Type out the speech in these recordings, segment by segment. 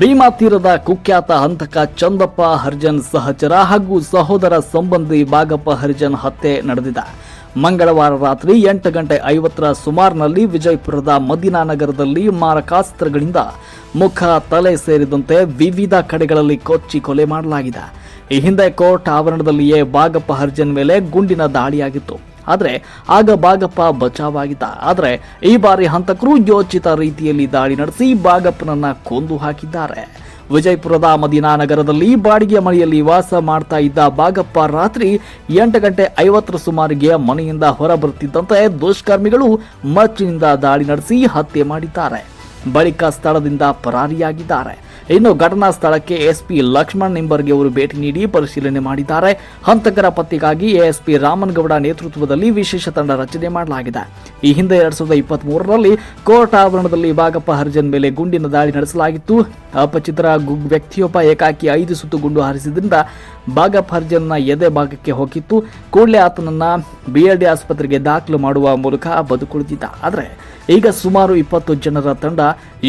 ಭೀಮಾ ತೀರದ ಕುಖ್ಯಾತ ಹಂತಕ ಚಂದಪ್ಪ ಹರ್ಜನ್ ಸಹಚರ ಹಾಗೂ ಸಹೋದರ ಸಂಬಂಧಿ ಬಾಗಪ್ಪ ಹರ್ಜನ್ ಹತ್ಯೆ ನಡೆದಿದೆ. ಮಂಗಳವಾರ ರಾತ್ರಿ ಎಂಟು ಗಂಟೆ ಐವತ್ತರ ಸುಮಾರಿನಲ್ಲಿ ವಿಜಯಪುರದ ಮದಿನಾನಗರದಲ್ಲಿ ಮಾರಕಾಸ್ತ್ರಗಳಿಂದ ಮುಖ, ತಲೆ ಸೇರಿದಂತೆ ವಿವಿಧ ಕಡೆಗಳಲ್ಲಿ ಕೊಚ್ಚಿ ಕೊಲೆ ಮಾಡಲಾಗಿದೆ. ಈ ಹಿಂದೆ ಕೋರ್ಟ್ ಆವರಣದಲ್ಲಿಯೇ ಬಾಗಪ್ಪ ಹರ್ಜನ್ ಮೇಲೆ ಗುಂಡಿನ ದಾಳಿಯಾಗಿತ್ತು. ಆದರೆ ಆಗ ಬಾಗಪ್ಪ ಬಚಾವಾಗಿದ್ದ. ಆದರೆ ಈ ಬಾರಿ ಹಂತಕರು ಯೋಚಿತ ರೀತಿಯಲ್ಲಿ ದಾಳಿ ನಡೆಸಿ ಬಾಗಪ್ಪನನ್ನ ಕೊಂದು ಹಾಕಿದ್ದಾರೆ. ವಿಜಯಪುರದ ಮದಿನಾ ನಗರದಲ್ಲಿ ಬಾಡಿಗೆ ಮನೆಯಲ್ಲಿ ವಾಸ ಮಾಡ್ತಾ ಇದ್ದ ಬಾಗಪ್ಪ ರಾತ್ರಿ ಎಂಟು ಗಂಟೆ ಐವತ್ತರ ಸುಮಾರಿಗೆ ಮನೆಯಿಂದ ಹೊರಬರುತ್ತಿದ್ದಂತೆ ದುಷ್ಕರ್ಮಿಗಳು ಮಚ್ಚಿನಿಂದ ದಾಳಿ ನಡೆಸಿ ಹತ್ಯೆ ಮಾಡಿದ್ದಾರೆ. ಬಳಿಕ ಸ್ಥಳದಿಂದ ಪರಾರಿಯಾಗಿದ್ದಾರೆ. ಇನ್ನು ಘಟನಾ ಸ್ಥಳಕ್ಕೆ ಎಸ್ಪಿ ಲಕ್ಷ್ಮಣ್ ನಿಂಬರ್ಗೆ ಅವರು ಭೇಟಿ ನೀಡಿ ಪರಿಶೀಲನೆ ಮಾಡಿದ್ದಾರೆ. ಹಂತಕರ ಪತ್ತೆಗಾಗಿ ಎಎಸ್ಪಿ ರಾಮನ್ಗೌಡ ನೇತೃತ್ವದಲ್ಲಿ ವಿಶೇಷ ತಂಡ ರಚನೆ ಮಾಡಲಾಗಿದೆ. ಈ ಹಿಂದೆ ಎರಡ್ ಸಾವಿರದ ಇಪ್ಪತ್ತ್ ಮೂರರಲ್ಲಿ ಕೋರ್ಟ್ ಆವರಣದಲ್ಲಿ ಬಾಗಪ್ಪ ಹರ್ಜನ್ ಮೇಲೆ ಗುಂಡಿನ ದಾಳಿ ನಡೆಸಲಾಗಿತ್ತು. ಅಪಚಿತ್ರ ವ್ಯಕ್ತಿಯೊಬ್ಬ ಏಕಾಕಿ ಐದು ಸುತ್ತು ಗುಂಡು ಹಾರಿಸಿದ್ರಿಂದ ಬಾಗಪ್ಪ ಹರ್ಜನ್ನ ಎದೆ ಭಾಗಕ್ಕೆ ಹೋಗಿತ್ತು. ಕೂಡಲೇ ಆತನನ್ನ ಬಿಎಲ್ಡಿ ಆಸ್ಪತ್ರೆಗೆ ದಾಖಲು ಮಾಡುವ ಮೂಲಕ ಬದುಕುಳಿದಿದ್ದ. ಆದರೆ ಈಗ ಸುಮಾರು ಇಪ್ಪತ್ತು ಜನರ ತಂಡ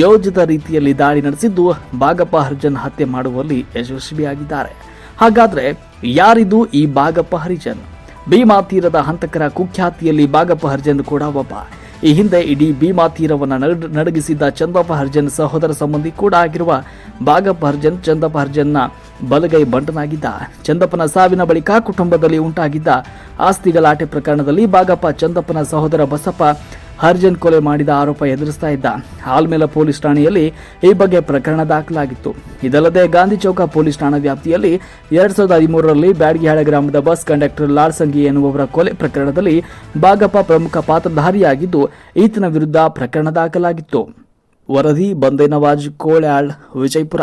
ಯೋಜಿತ ರೀತಿಯಲ್ಲಿ ದಾಳಿ ನಡೆಸಿದ್ದು ಬಾಗಪ್ಪ ಹರಿಜನ್ ಹತ್ಯೆ ಮಾಡುವಲ್ಲಿ ಯಶಸ್ವಿಯಾಗಿದ್ದಾರೆ. ಹಾಗಾದ್ರೆ ಯಾರಿದು ಈ ಬಾಗಪ್ಪ ಹರಿಜನ್ ಭೀಮಾ ತೀರದ ಹಂತಕರ ಕುಖ್ಯಾತಿಯಲ್ಲಿ ಬಾಗಪ್ಪ ಹರಿಜನ್ ಕೂಡ ಒಬ್ಬ. ಈ ಹಿಂದೆ ಇಡೀ ಭೀಮಾ ತೀರವನ್ನು ನಡ್- ನಡಗಿಸಿದ್ದ ಚಂದಪ್ಪ ಹರ್ಜನ್ ಸಹೋದರ ಸಂಬಂಧಿ ಕೂಡ ಆಗಿರುವ ಬಾಗಪ್ಪ ಹರ್ಜನ್ ಚಂದಪ್ಪ ಹರ್ಜನ್ನ ಬಲಗೈ ಬಂಟನಾಗಿದ್ದ ಚಂದಪ್ಪನ ಸಾವಿನ ಬಳಿಕ ಕುಟುಂಬದಲ್ಲಿ ಉಂಟಾಗಿದ್ದ ಆಸ್ತಿ ಗಲಾಟೆ ಪ್ರಕರಣದಲ್ಲಿ ಬಾಗಪ್ಪ ಚಂದಪ್ಪನ ಸಹೋದರ ಬಸಪ್ಪ ಹರ್ಜನ್ ಕೊಲೆ ಮಾಡಿದ ಆರೋಪ ಎದುರಿಸ್ತಾ ಇದ್ದ ಆಲ್ಮೇಲ ಪೊಲೀಸ್ ಠಾಣೆಯಲ್ಲಿ ಈ ಬಗ್ಗೆ ಪ್ರಕರಣ ದಾಖಲಾಗಿತ್ತು. ಇದಲ್ಲದೆ ಗಾಂಧಿ ಚೌಕ ಪೊಲೀಸ್ ಠಾಣಾ ವ್ಯಾಪ್ತಿಯಲ್ಲಿ ಎರಡ್ ಸಾವಿರದ ಹದಿಮೂರರಲ್ಲಿ ಬ್ಯಾಡ್ಗಿಹಾಳ ಗ್ರಾಮದ ಬಸ್ ಕಂಡಕ್ಟರ್ ಲಾಲ್ ಸಂಗಿ ಎನ್ನುವವರ ಕೊಲೆ ಪ್ರಕರಣದಲ್ಲಿ ಬಾಗಪ್ಪ ಪ್ರಮುಖ ಪಾತ್ರಧಾರಿಯಾಗಿದ್ದು, ಈತನ ವಿರುದ್ಧ ಪ್ರಕರಣ ದಾಖಲಾಗಿತ್ತು. ವರದಿ ಬಂದೇನವಾಜ್ ಕೋಳ್ಯಾಳ್, ವಿಜಯಪುರ.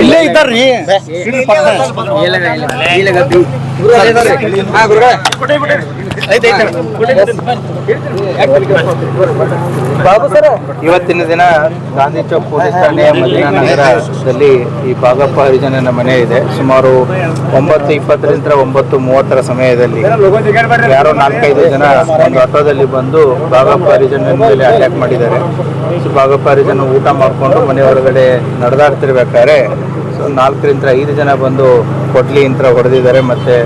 ಇಲ್ಲೇ ಇದ್ದಾರ್ರಿ. ಇವತ್ತಿನ ದಿನ ಗಾಂಧಿ ಚೌಕ್ ಪೊಲೀಸ್ ಠಾಣೆಯ ಮಧ್ಯಾಹ್ನ ನಗರದಲ್ಲಿ ಈ ಬಾಗಪ್ಪ ಹರಿಜನನ ಮನೆ ಇದೆ. ಸುಮಾರು ಒಂಬತ್ತು ಇಪ್ಪತ್ತರಿಂದ ಒಂಬತ್ತು ಮೂವತ್ತರ ಸಮಯದಲ್ಲಿ ಯಾರೋ ನಾಲ್ಕೈದು ಜನ ಒಂದು ಆಟೋದಲ್ಲಿ ಬಂದು ಬಾಗಪ್ಪ ಹರಿಜನ ಮೇಲೆ ಅಟ್ಯಾಕ್ ಮಾಡಿದ್ದಾರೆ. ಸೊ ಜನ ಊಟ ಮಾಡಿಕೊಂಡು ಮನೆ ಹೊರಗಡೆ ನಡೆದಾಡ್ತಿರ್ಬೇಕಾದ್ರೆ ಸೊ ನಾಲ್ಕರಿಂದ ಐದು ಜನ ಬಂದು ಕೊಡ್ಲಿ ಇಂತ ಹೊಡೆದಿದ್ದಾರೆ ಮತ್ತು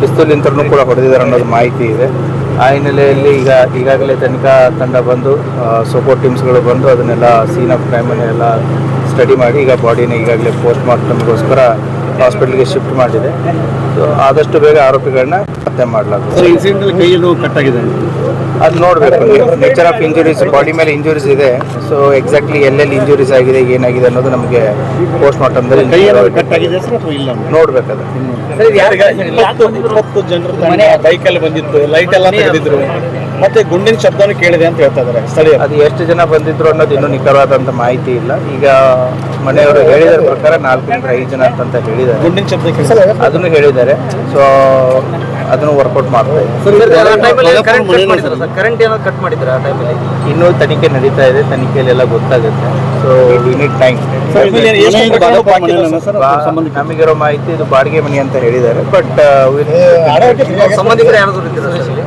ಪಿಸ್ತೂಲ್ ಯಂತ್ರನೂ ಕೂಡ ಹೊಡೆದಿದ್ದಾರೆ ಅನ್ನೋದು ಮಾಹಿತಿ ಇದೆ. ಆ ಹಿನ್ನೆಲೆಯಲ್ಲಿ ಈಗ ಈಗಾಗಲೇ ತನಿಖಾ ತಂಡ ಬಂದು ಸಪೋರ್ಟ್ ಟೀಮ್ಸ್ಗಳು ಬಂದು ಅದನ್ನೆಲ್ಲ ಸೀನ್ ಆಫ್ ಕ್ರೈಮನ್ನೆಲ್ಲ ಸ್ಟಡಿ ಮಾಡಿ, ಈಗ ಬಾಡಿನ ಈಗಾಗಲೇ ಪೋಸ್ಟ್ ಮಾರ್ಟಮ್ಗೋಸ್ಕರ ಹಾಸ್ಪಿಟ್ಲಿಗೆ ಶಿಫ್ಟ್ ಮಾಡಿದೆ. ಸೊ ಆದಷ್ಟು ಬೇಗ ಆರೋಪಿಗಳನ್ನ ಪತ್ತೆ ಮಾಡಲಾಗುತ್ತೆ. ಅದು ನೋಡಬೇಕು. ನೇಚರ್ ಆಫ್ ಇಂಜುರೀಸ್ ಬಾಡಿ ಮೇಲೆ ಇಂಜುರೀಸ್ ಇದೆ. ಸೊ ಎಕ್ಸಾಕ್ಟ್ಲಿ ಎಲ್ಲೆಲ್ಲಿ ಇಂಜುರೀಸ್ ಆಗಿದೆ ಏನಾಗಿದೆ ಅನ್ನೋದು ನಮಗೆ ಪೋಸ್ಟ್ ಮಾರ್ಟಮ್ದಲ್ಲಿ ನೋಡ್ಬೇಕು ಅದು. ಬೈಕಲ್ಲಿ ಬಂದಿತ್ತು ಲೈಟ್ ಎಲ್ಲ ತೆಗೆದಿದ್ರು. ಮತ್ತೆ ಗುಂಡಿನ ಶಬ್ದನೂ ಕೇಳಿದೆ ಅಂತ ಹೇಳ್ತಾ ಸ್ಥಳೀಯ ಸ್ಥಳೀಯರು. ಅದು ಎಷ್ಟು ಜನ ಬಂದಿದ್ರು ಅನ್ನೋದು ಇನ್ನೂ ನಿಖರವಾದಂಥ ಮಾಹಿತಿ ಇಲ್ಲ. ಈಗ ಮನೆಯವರು ಹೇಳಿದ ಪ್ರಕಾರ ನಾಲ್ಕರಿಂದ ಐದು ಜನ ಅಂತ ಹೇಳಿದ್ದಾರೆ. ಗುಂಡಿನ ಶಬ್ದ ಅದನ್ನು ಹೇಳಿದ್ದಾರೆ. ಸೊ ಅದನ್ನು ವರ್ಕೌಟ್ ಮಾಡ್ತಾ ಕರೆಂಟ್ ಏನೋ ಕಟ್ ಮಾಡಿದ್ರ ಆ ಟೈಮಲ್ಲಿ ಇನ್ನೂ ತನಿಖೆ ನಡೀತಾ ಇದೆ ತನಿಖೆಯಲ್ಲಿ ಎಲ್ಲ ಗೊತ್ತಾಗುತ್ತೆ ಸೊ ಯೂನಿಟ್ ನೀಡ್ ಟೈಮ್ ನಮಗಿರೋ ಮಾಹಿತಿ ಇದು ಬಾಡಿಗೆ ಮನೆ ಅಂತ ಹೇಳಿದ್ದಾರೆ ಬಟ್ ಸಂಬಂಧಿಕರು ಯಾರಾದ್ರು ಇದ್ದೀರಾ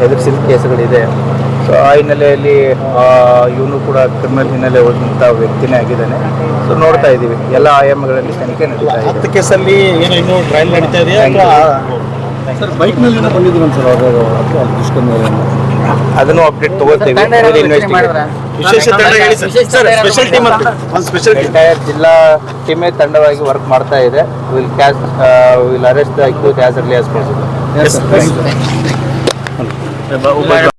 ಹೆದರಿಸಿದ ಕೇಸ್ಗಳಿದೆ. ಸೊ ಆ ಹಿನ್ನೆಲೆಯಲ್ಲಿ ಇವನು ಕೂಡ ಕ್ರಿಮಿನಲ್ ಹಿನ್ನೆಲೆ ಹೋದಂಥ ವ್ಯಕ್ತಿನೇ ಆಗಿದ್ದಾನೆ. ಸೊ ನೋಡ್ತಾ ಇದ್ದೀವಿ. ಎಲ್ಲ ಆಯಾಮಗಳಲ್ಲಿ ತನಿಖೆ ನಡೀತಾ ಇದೆ. ಹತ್ತು ಕೇಸಲ್ಲಿ ಏನು ಇನ್ನೂ ಟ್ರಯಲ್ ನಡೀತಾ ಇದೆಯಾ ಸರ್ ಬೈಕ್ನಲ್ಲಿ ಏನೋ ಬಂದಿದ್ರು ಸರ್ ಅವರು ಅದನ್ನು ಅಪ್ಡೇಟ್ ತಗೋತೀವಿ ಇನ್ವೆಸ್ಟಿಗೇಟ್ ವಿಶೇಷ ತಂಡ ಹೇಳಿ ಸರ್. ಸರ್ ಸ್ಪೆಷಲ್ ಟೀಮ್ ಅಂತ ಒಂದು ಸ್ಪೆಷಲ್ ಟೀಮ್ ಎಂಟೈರ್ ಜಿಲ್ಲಾ ಟೀಮೇ ತಂಡವಾಗಿ ವರ್ಕ್ ಮಾಡ್ತಾ ಇದೆ. Will catch will arrest the accused as early as possible 那么，我。